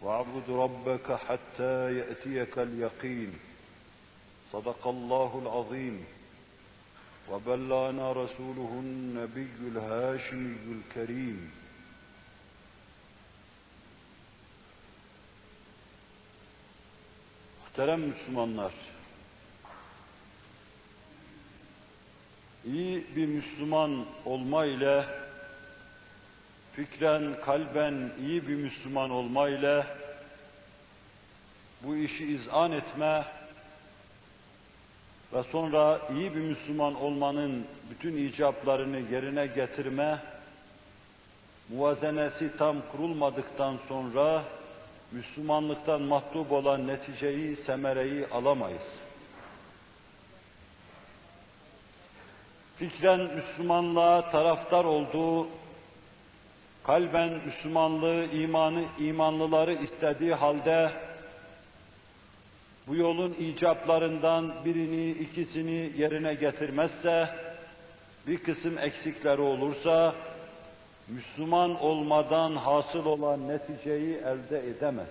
واعبد ربك حتى يأتيك اليقين. صدق الله العظيم. وبلغنا رسوله النبي الهاشمي الكريم. Muhterem Müslümanlar, iyi bir Müslüman olma ile, fikren, kalben iyi bir Müslüman olma ile, bu işi izan etme ve sonra iyi bir Müslüman olmanın bütün icablarını yerine getirme, muvazenesi tam kurulmadıktan sonra, Müslümanlıktan matlub olan neticeyi, semereyi alamayız. Fikren Müslümanlığa taraftar olduğu, kalben Müslümanlığı, imanı, imanlıları istediği halde, bu yolun icaplarından birini, ikisini yerine getirmezse, bir kısım eksikleri olursa, Müslüman olmadan hasıl olan neticeyi elde edemez.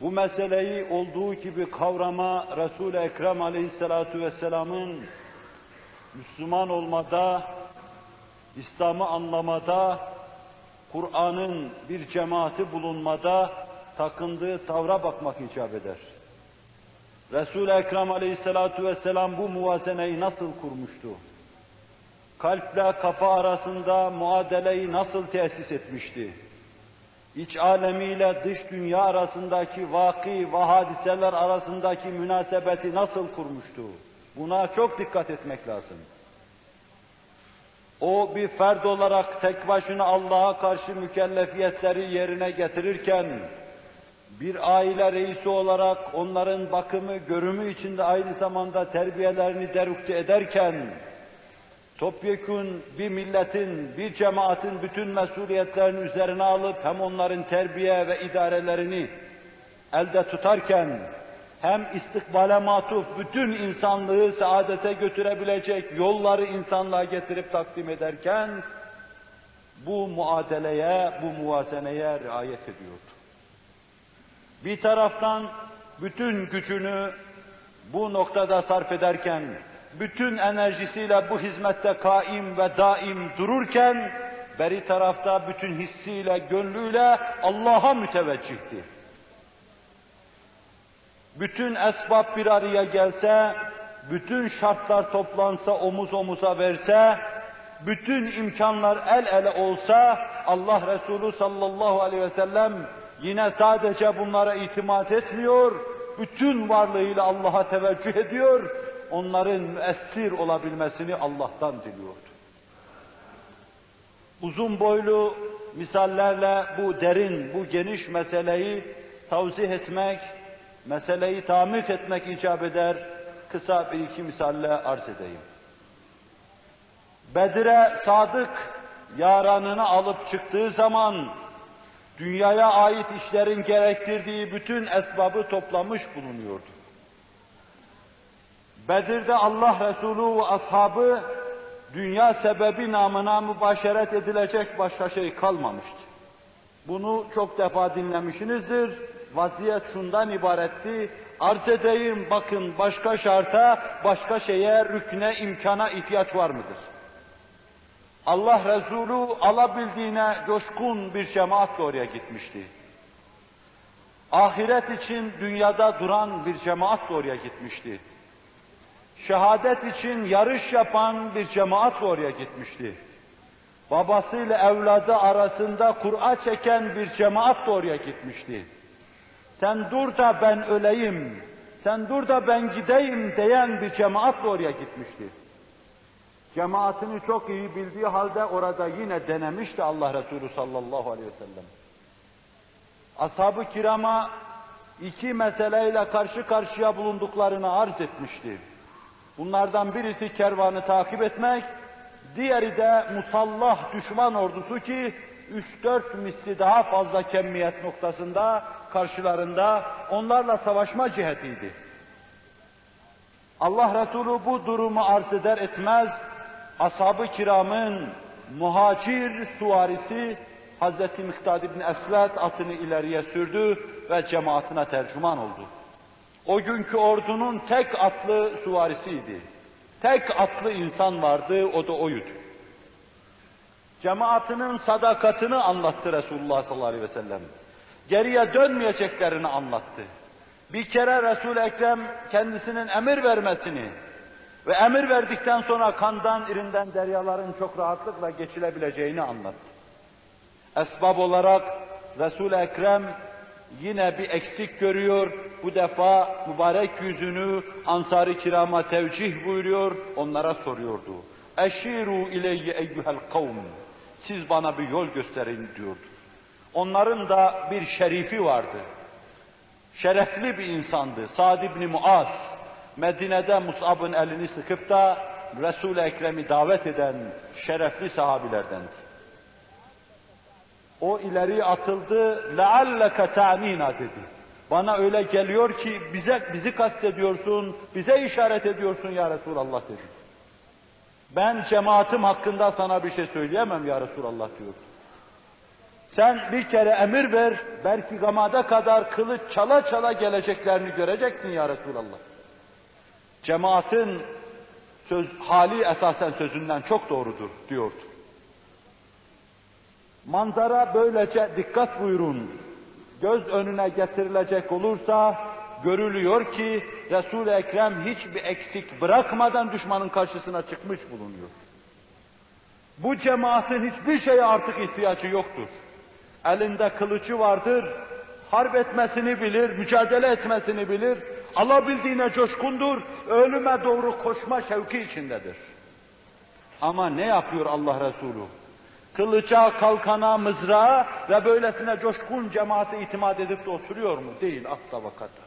Bu meseleyi olduğu gibi kavrama Resul-i Ekrem aleyhissalatu vesselamın Müslüman olmada, İslam'ı anlamada, Kur'an'ın bir cemaati bulunmada takındığı tavra bakmak icap eder. Resul-i Ekrem aleyhissalatu vesselam bu muvazeneyi nasıl kurmuştu? kalple kafa arasında muadeleyi nasıl tesis etmişti? İç alemiyle dış dünya arasındaki vaki ve hadiseler arasındaki münasebeti nasıl kurmuştu? Buna çok dikkat etmek lazım. O bir ferd olarak tek başına Allah'a karşı mükellefiyetleri yerine getirirken, bir aile reisi olarak onların bakımı, görümü içinde aynı zamanda terbiyelerini derukte ederken, topyekun bir milletin, bir cemaatin bütün mesuliyetlerini üzerine alıp hem onların terbiye ve idarelerini elde tutarken hem istikbale matuf bütün insanlığı saadete götürebilecek yolları insanlığa getirip takdim ederken bu muadeleye, bu muvazeneye riayet ediyordu. Bir taraftan bütün gücünü bu noktada sarf ederken bütün enerjisiyle bu hizmette kaim ve daim dururken, beri tarafta bütün hissiyle, gönlüyle Allah'a müteveccihti. Bütün esbab bir araya gelse, bütün şartlar toplansa, omuz omuza verse, bütün imkanlar el ele olsa, Allah Resulü sallallahu aleyhi ve sellem yine sadece bunlara itimat etmiyor, bütün varlığıyla Allah'a teveccüh ediyor, onların müessir olabilmesini Allah'tan diliyordu. Uzun boylu misallerle bu derin, bu geniş meseleyi tavzih etmek, meseleyi tamik etmek icap eder. Kısa bir iki misalle arz edeyim. Bedir'e sadık yaranını alıp çıktığı zaman dünyaya ait işlerin gerektirdiği bütün esbabı toplamış bulunuyordu. Bedir'de Allah Resulü ve ashabı dünya sebebi namına mübaşeret edilecek başka şey kalmamıştı. Bunu çok defa dinlemişsinizdir. Vaziyet şundan ibaretti. Arz edeyim bakın başka şarta, başka şeye, rükne, imkana ihtiyaç var mıdır? Allah Resulü alabildiğine coşkun bir cemaatle oraya gitmişti. Ahiret için dünyada duran bir cemaatle oraya gitmişti şehadet için yarış yapan bir cemaat oraya gitmişti. Babasıyla evladı arasında Kur'a çeken bir cemaat oraya gitmişti. Sen dur da ben öleyim, sen dur da ben gideyim diyen bir cemaat de oraya gitmişti. Cemaatini çok iyi bildiği halde orada yine denemişti Allah Resulü sallallahu aleyhi ve sellem. Ashab-ı kirama iki meseleyle karşı karşıya bulunduklarını arz etmişti. Bunlardan birisi kervanı takip etmek, diğeri de musallah düşman ordusu ki 3-4 misli daha fazla kemmiyet noktasında karşılarında onlarla savaşma cihetiydi. Allah Resulü bu durumu arz eder etmez ashab-ı kiramın muhacir suvarisi Hazreti Miktad İbni Esved atını ileriye sürdü ve cemaatine tercüman oldu. O günkü ordunun tek atlı suvarisiydi. Tek atlı insan vardı, o da oydu. Cemaatinin sadakatini anlattı Resulullah sallallahu aleyhi ve sellem. Geriye dönmeyeceklerini anlattı. Bir kere Resul-i Ekrem kendisinin emir vermesini ve emir verdikten sonra kandan, irinden deryaların çok rahatlıkla geçilebileceğini anlattı. Esbab olarak Resul-i Ekrem yine bir eksik görüyor. Bu defa mübarek yüzünü ansar-ı kirama tevcih buyuruyor, onlara soruyordu. Eşiru ileyye eyyuhel kavm Siz bana bir yol gösterin diyordu. Onların da bir şerifi vardı. Şerefli bir insandı. Sa'd ibn Muaz. Medine'de Mus'ab'ın elini sıkıp da Resul-i Ekrem'i davet eden şerefli sahabilerdendi. O ileri atıldı, لَعَلَّكَ تَعْنِينَ dedi. Bana öyle geliyor ki bize bizi kastediyorsun, bize işaret ediyorsun ya Resulallah dedi. Ben cemaatim hakkında sana bir şey söyleyemem ya Resulallah diyor. Sen bir kere emir ver, belki gamada kadar kılıç çala çala geleceklerini göreceksin ya Resulallah. Cemaatin söz, hali esasen sözünden çok doğrudur diyordu. Manzara böylece dikkat buyurun. Göz önüne getirilecek olursa görülüyor ki Resul-i Ekrem hiçbir eksik bırakmadan düşmanın karşısına çıkmış bulunuyor. Bu cemaatin hiçbir şeye artık ihtiyacı yoktur. Elinde kılıcı vardır, harp etmesini bilir, mücadele etmesini bilir, alabildiğine coşkundur, ölüme doğru koşma şevki içindedir. Ama ne yapıyor Allah Resulü? Kılıca, kalkana, mızrağa ve böylesine coşkun cemaate itimat edip de oturuyor mu? Değil, asla vakata.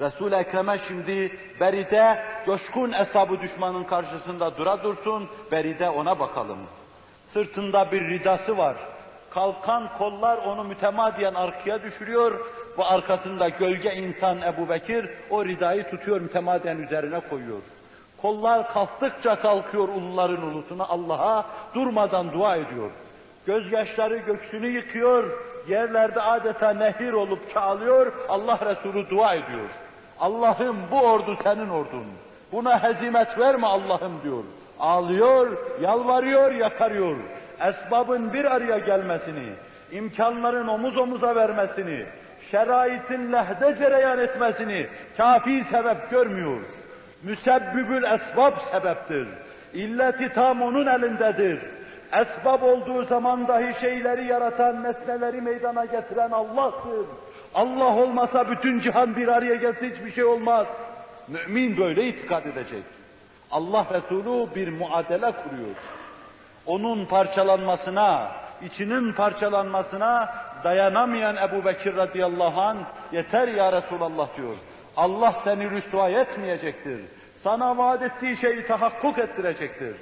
Resul-i Ekrem'e şimdi beride coşkun hesabı düşmanın karşısında dura dursun, beride ona bakalım. Sırtında bir ridası var. Kalkan kollar onu mütemadiyen arkaya düşürüyor ve arkasında gölge insan Ebu Bekir o ridayı tutuyor mütemadiyen üzerine koyuyor. Kollar kalktıkça kalkıyor uluların ulusuna Allah'a durmadan dua ediyor. Gözyaşları göksünü yıkıyor, yerlerde adeta nehir olup çağlıyor, Allah Resulü dua ediyor. Allah'ım bu ordu senin ordun. Buna hezimet verme Allah'ım diyor. Ağlıyor, yalvarıyor, yakarıyor. Esbabın bir araya gelmesini, imkanların omuz omuza vermesini, şeraitin lehde cereyan etmesini kafi sebep görmüyor. Müsebbibül esbab sebeptir. İlleti tam onun elindedir. Esbab olduğu zaman dahi şeyleri yaratan, nesneleri meydana getiren Allah'tır. Allah olmasa bütün cihan bir araya gelse hiçbir şey olmaz. Mümin böyle itikad edecek. Allah Resulü bir muadele kuruyor. Onun parçalanmasına, içinin parçalanmasına dayanamayan Ebu Bekir radıyallahu an yeter ya Resulallah diyor. Allah seni rüsva etmeyecektir. Sana vaat ettiği şeyi tahakkuk ettirecektir.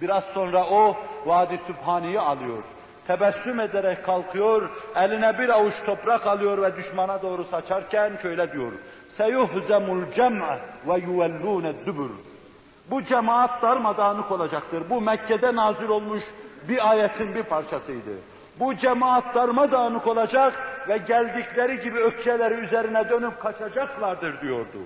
Biraz sonra o vaadi sübhaniyi alıyor. Tebessüm ederek kalkıyor, eline bir avuç toprak alıyor ve düşmana doğru saçarken şöyle diyor. Seyuhzemul cem'e ve yuvellûne dübür. Bu cemaat darmadağınık olacaktır. Bu Mekke'de nazil olmuş bir ayetin bir parçasıydı. Bu cemaat darmadağınık olacak ve geldikleri gibi ökçeleri üzerine dönüp kaçacaklardır diyordu.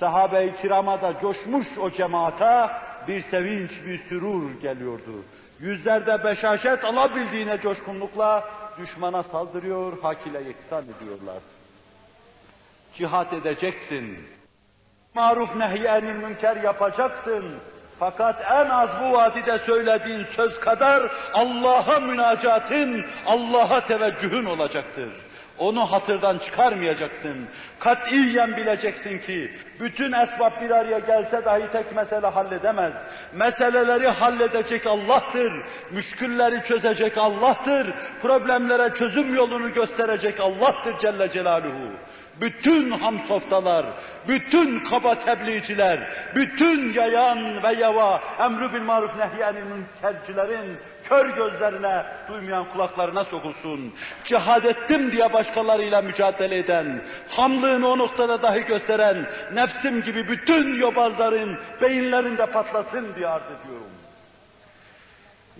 Sahabe-i kirama da coşmuş o cemaata bir sevinç, bir sürur geliyordu. Yüzlerde beşaşet alabildiğine coşkunlukla düşmana saldırıyor, hak ile yeksan ediyorlar. Cihat edeceksin. Maruf nehyenil münker yapacaksın. Fakat en az bu vadide söylediğin söz kadar Allah'a münacatın, Allah'a teveccühün olacaktır. Onu hatırdan çıkarmayacaksın. Katiyen bileceksin ki bütün esbab bir araya gelse dahi tek mesele halledemez. Meseleleri halledecek Allah'tır. Müşkülleri çözecek Allah'tır. Problemlere çözüm yolunu gösterecek Allah'tır Celle Celaluhu bütün hamsoftalar, bütün kaba tebliğciler, bütün yayan ve yava, emru bil maruf nehyanil münkercilerin kör gözlerine, duymayan kulaklarına sokulsun. Cihad ettim diye başkalarıyla mücadele eden, hamlığını o noktada dahi gösteren, nefsim gibi bütün yobazların beyinlerinde patlasın diye arz ediyorum.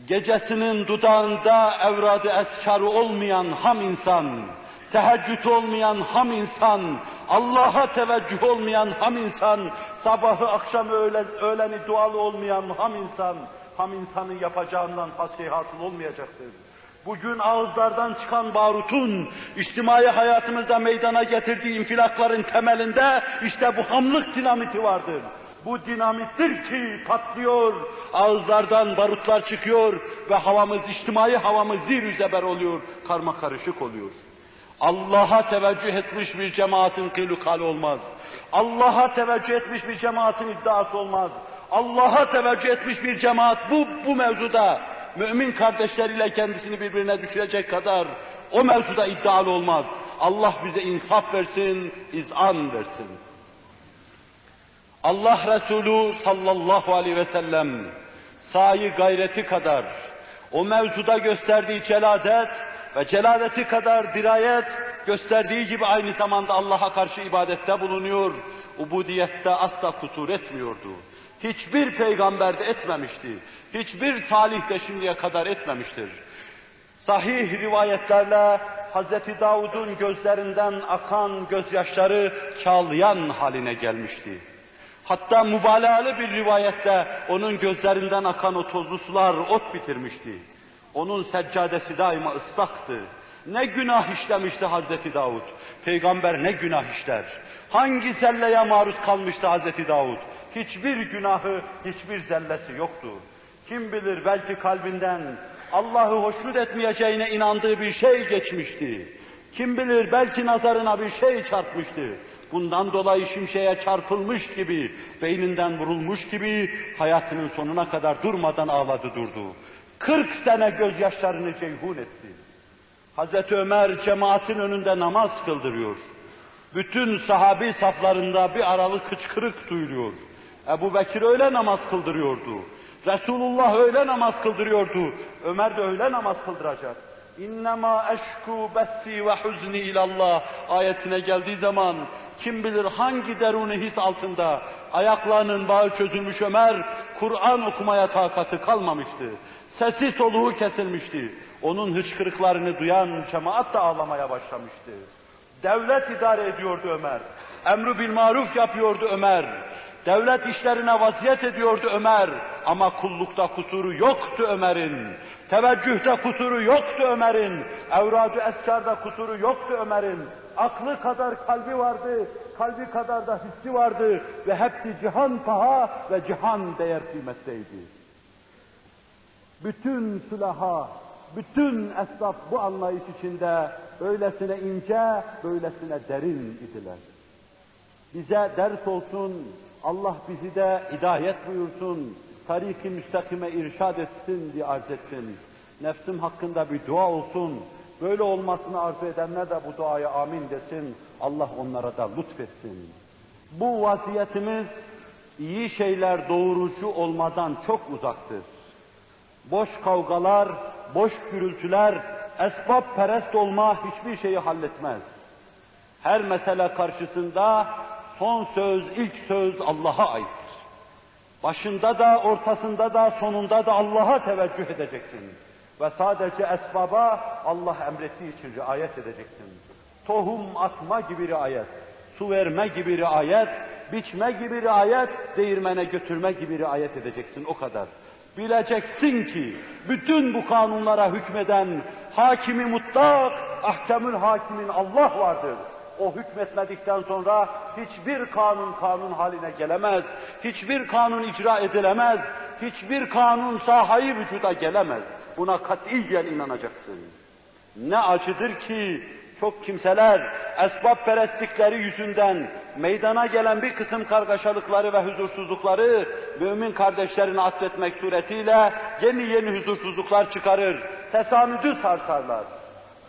gecesinin dudağında evradı eskarı olmayan ham insan, teheccüd olmayan ham insan, Allah'a teveccüh olmayan ham insan, sabahı akşamı öğlen, öğleni dualı olmayan ham insan, ham insanın yapacağından hasıl olmayacaktır. Bugün ağızlardan çıkan barutun, içtimai hayatımızda meydana getirdiği infilakların temelinde işte bu hamlık dinamiti vardır. Bu dinamittir ki patlıyor, ağızlardan barutlar çıkıyor ve havamız, içtimai havamız zir zeber oluyor, karma karışık oluyor. Allah'a teveccüh etmiş bir cemaatin kılukal olmaz. Allah'a teveccüh etmiş bir cemaatin iddiası olmaz. Allah'a teveccüh etmiş bir cemaat bu, bu mevzuda mümin kardeşleriyle kendisini birbirine düşürecek kadar o mevzuda iddialı olmaz. Allah bize insaf versin, izan versin. Allah Resulü sallallahu aleyhi ve sellem sahi gayreti kadar o mevzuda gösterdiği celadet ve celaleti kadar dirayet gösterdiği gibi aynı zamanda Allah'a karşı ibadette bulunuyor, ubudiyette asla kusur etmiyordu. Hiçbir peygamber de etmemişti. Hiçbir salih de şimdiye kadar etmemiştir. Sahih rivayetlerle Hz. Davud'un gözlerinden akan gözyaşları çağlayan haline gelmişti. Hatta mübalağalı bir rivayette onun gözlerinden akan o tozlu sular ot bitirmişti. Onun seccadesi daima ıslaktı. Ne günah işlemişti Hazreti Davud. Peygamber ne günah işler. Hangi zelleye maruz kalmıştı Hazreti Davud. Hiçbir günahı, hiçbir zellesi yoktu. Kim bilir belki kalbinden Allah'ı hoşnut etmeyeceğine inandığı bir şey geçmişti. Kim bilir belki nazarına bir şey çarpmıştı. Bundan dolayı şimşeğe çarpılmış gibi, beyninden vurulmuş gibi hayatının sonuna kadar durmadan ağladı durdu. 40 sene gözyaşlarını ceyhun etti. Hazreti Ömer cemaatin önünde namaz kıldırıyor. Bütün sahabi saflarında bir aralık hıçkırık duyuluyor. Ebu Bekir öyle namaz kıldırıyordu. Resulullah öyle namaz kıldırıyordu. Ömer de öyle namaz kıldıracak. İnnemâ eşkû bessi ve huzni ilallah ayetine geldiği zaman kim bilir hangi deruni his altında ayaklarının bağı çözülmüş Ömer Kur'an okumaya takatı kalmamıştı. Sesi soluğu kesilmişti. Onun hıçkırıklarını duyan cemaat da ağlamaya başlamıştı. Devlet idare ediyordu Ömer. Emru bil maruf yapıyordu Ömer. Devlet işlerine vaziyet ediyordu Ömer. Ama kullukta kusuru yoktu Ömer'in. Teveccühte kusuru yoktu Ömer'in. Evradu eskarda kusuru yoktu Ömer'in. Aklı kadar kalbi vardı, kalbi kadar da hissi vardı ve hepsi cihan paha ve cihan değer kıymetteydi. Bütün sülaha, bütün esnaf bu anlayış içinde öylesine ince, böylesine derin idiler. Bize ders olsun, Allah bizi de hidayet buyursun, tariki müstakime irşad etsin diye arz etsin. Nefsim hakkında bir dua olsun, böyle olmasını arzu edenler de bu duaya amin desin, Allah onlara da lütfetsin. Bu vaziyetimiz iyi şeyler doğurucu olmadan çok uzaktır. Boş kavgalar, boş gürültüler, esbab perest olma hiçbir şeyi halletmez. Her mesele karşısında son söz, ilk söz Allah'a aittir. Başında da, ortasında da, sonunda da Allah'a teveccüh edeceksin. Ve sadece esbaba Allah emrettiği için riayet edeceksin. Tohum atma gibi riayet, su verme gibi riayet, biçme gibi riayet, değirmene götürme gibi riayet edeceksin o kadar. Bileceksin ki bütün bu kanunlara hükmeden hakimi mutlak, ahkemül hakimin Allah vardır. O hükmetmedikten sonra hiçbir kanun kanun haline gelemez. Hiçbir kanun icra edilemez. Hiçbir kanun sahayı vücuda gelemez. Buna katiyen inanacaksın. Ne acıdır ki çok kimseler esbab perestlikleri yüzünden meydana gelen bir kısım kargaşalıkları ve huzursuzlukları mümin kardeşlerine atfetmek suretiyle yeni yeni huzursuzluklar çıkarır. Tesanüdü sarsarlar.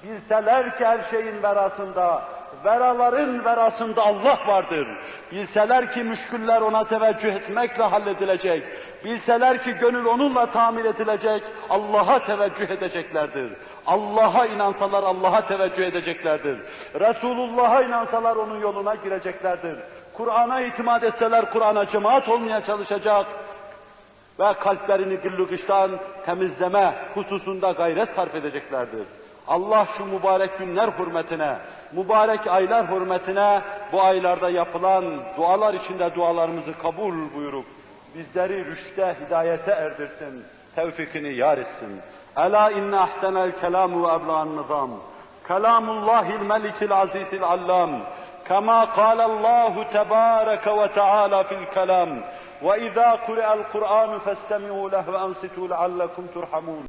Bilseler ki her şeyin verasında, veraların verasında Allah vardır. Bilseler ki müşküller ona teveccüh etmekle halledilecek. Bilseler ki gönül onunla tamir edilecek, Allah'a teveccüh edeceklerdir. Allah'a inansalar Allah'a teveccüh edeceklerdir. Resulullah'a inansalar onun yoluna gireceklerdir. Kur'an'a itimat etseler Kur'an'a cemaat olmaya çalışacak. ve kalplerini gıllugıştan temizleme hususunda gayret sarf edeceklerdir. Allah şu mübarek günler hürmetine, mübarek aylar hürmetine bu aylarda yapılan dualar içinde dualarımızı kabul buyurup bizleri rüşte, hidayete erdirsin, tevfikini yar etsin. Ela inne ahsenel kelamu ve ebla'n nizam. Kelamullahil melikil azizil allam. كما قال الله تبارك وتعالى في الكلام وإذا قرأ القرآن فاستمعوا له وأنصتوا لعلكم ترحمون